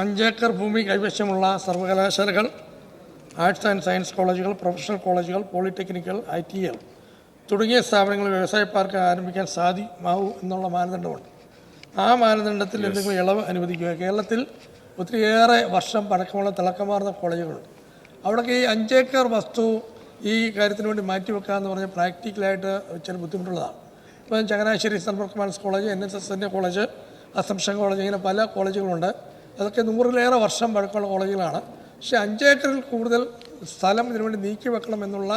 അഞ്ചേക്കർ ഭൂമി കൈവശമുള്ള സർവകലാശാലകൾ ആർട്സ് ആൻഡ് സയൻസ് കോളേജുകൾ പ്രൊഫഷണൽ കോളേജുകൾ പോളിടെക്നിക്കൽ ഐ ടി എൽ തുടങ്ങിയ സ്ഥാപനങ്ങൾ വ്യവസായ പാർക്ക് ആരംഭിക്കാൻ സാധ്യമാവൂ എന്നുള്ള മാനദണ്ഡമുണ്ട്. ആ മാനദണ്ഡത്തിൽ എന്തെങ്കിലും ഇളവ് അനുവദിക്കുക. കേരളത്തിൽ ഒത്തിരിയേറെ വർഷം പഴക്കമുള്ള തിളക്കമാർന്ന കോളേജുകളുണ്ട്. അവിടെയൊക്കെ ഈ അഞ്ചേക്കർ വസ്തു ഈ കാര്യത്തിന് വേണ്ടി മാറ്റിവെക്കുക എന്ന് പറഞ്ഞാൽ പ്രാക്ടിക്കലായിട്ട് ചില ബുദ്ധിമുട്ടുള്ളതാണ്. ഇപ്പം Changanassery central performance college N S S എന്റെ കോളേജ് അസംഷൻ കോളേജ് ഇങ്ങനെ പല കോളേജുകളുണ്ട്. അതൊക്കെ നൂറിലേറെ വർഷം പഴക്കമുള്ള കോളേജുകളാണ്. പക്ഷേ അഞ്ചേക്കറിൽ കൂടുതൽ സ്ഥലം ഇതിനുവേണ്ടി നീക്കി വെക്കണം എന്നുള്ള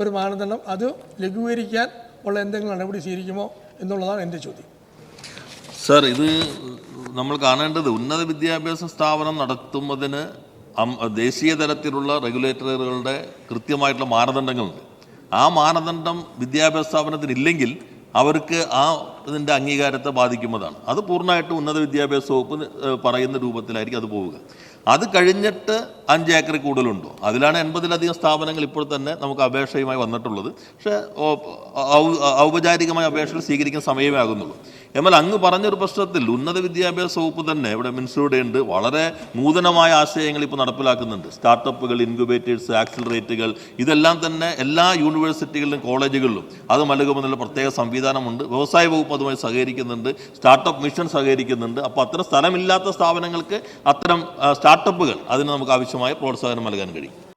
ഒരു മാനദണ്ഡം അത് ലഘൂകരിക്കാൻ ഉള്ള എന്തെങ്കിലും നടപടി സ്വീകരിക്കുമോ എന്നുള്ളതാണ് എന്റെ ചോദ്യം. സർ ഇത് നമ്മൾ കാണേണ്ടത് ഉന്നത വിദ്യാഭ്യാസ സ്ഥാപനം നടത്തുന്നതിന് ദേശീയ തലത്തിലുള്ള റെഗുലേറ്ററുകളുടെ കൃത്യമായിട്ടുള്ള മാനദണ്ഡങ്ങളുണ്ട്. ആ മാനദണ്ഡം വിദ്യാഭ്യാസ സ്ഥാപനത്തിന് ഇല്ലെങ്കിൽ അവർക്ക് ആ ഇതിന്റെ അംഗീകാരത്തെ ബാധിക്കുന്നതാണ്. അത് പൂർണമായിട്ടും ഉന്നത വിദ്യാഭ്യാസ വകുപ്പ് പറയുന്ന രൂപത്തിലായിരിക്കും അത് പോവുക. അത് കഴിഞ്ഞിട്ട് അഞ്ച് ഏക്കറിൽ കൂടുതലുണ്ടോ? അതിലാണ് എൺപതിലധികം സ്ഥാപനങ്ങൾ ഇപ്പോൾ തന്നെ നമുക്ക് അപേക്ഷയുമായി വന്നിട്ടുള്ളത്. പക്ഷേ ഔപചാരികമായ അപേക്ഷകൾ സ്വീകരിക്കുന്ന സമയമേ ആകുന്നുള്ളൂ. എന്നാൽ അങ്ങ് പറഞ്ഞൊരു പ്രശ്നത്തിൽ ഉന്നത വിദ്യാഭ്യാസ വകുപ്പ് തന്നെ ഇവിടെ മിനിസ്റ്ററുടെ ഉണ്ട് വളരെ നൂതനമായ ആശയങ്ങൾ ഇപ്പോൾ നടപ്പിലാക്കുന്നുണ്ട്. സ്റ്റാർട്ടപ്പുകൾ ഇൻക്യുബേറ്റേഴ്സ് ആക്സിലറേറ്റുകൾ ഇതെല്ലാം തന്നെ എല്ലാ യൂണിവേഴ്സിറ്റികളിലും കോളേജുകളിലും അത് നൽകുമെന്നുള്ള പ്രത്യേക സംവിധാനമുണ്ട്. വ്യവസായ വകുപ്പ് അതുമായി സഹകരിക്കുന്നുണ്ട്. Startup mission സഹകരിക്കുന്നുണ്ട്. അപ്പോൾ അത്തരം സ്ഥലമില്ലാത്ത സ്ഥാപനങ്ങൾക്ക് അത്തരം സ്റ്റാർട്ടപ്പുകൾ അതിന് നമുക്ക് ആവശ്യമായ പ്രോത്സാഹനം നൽകാൻ കഴിയും.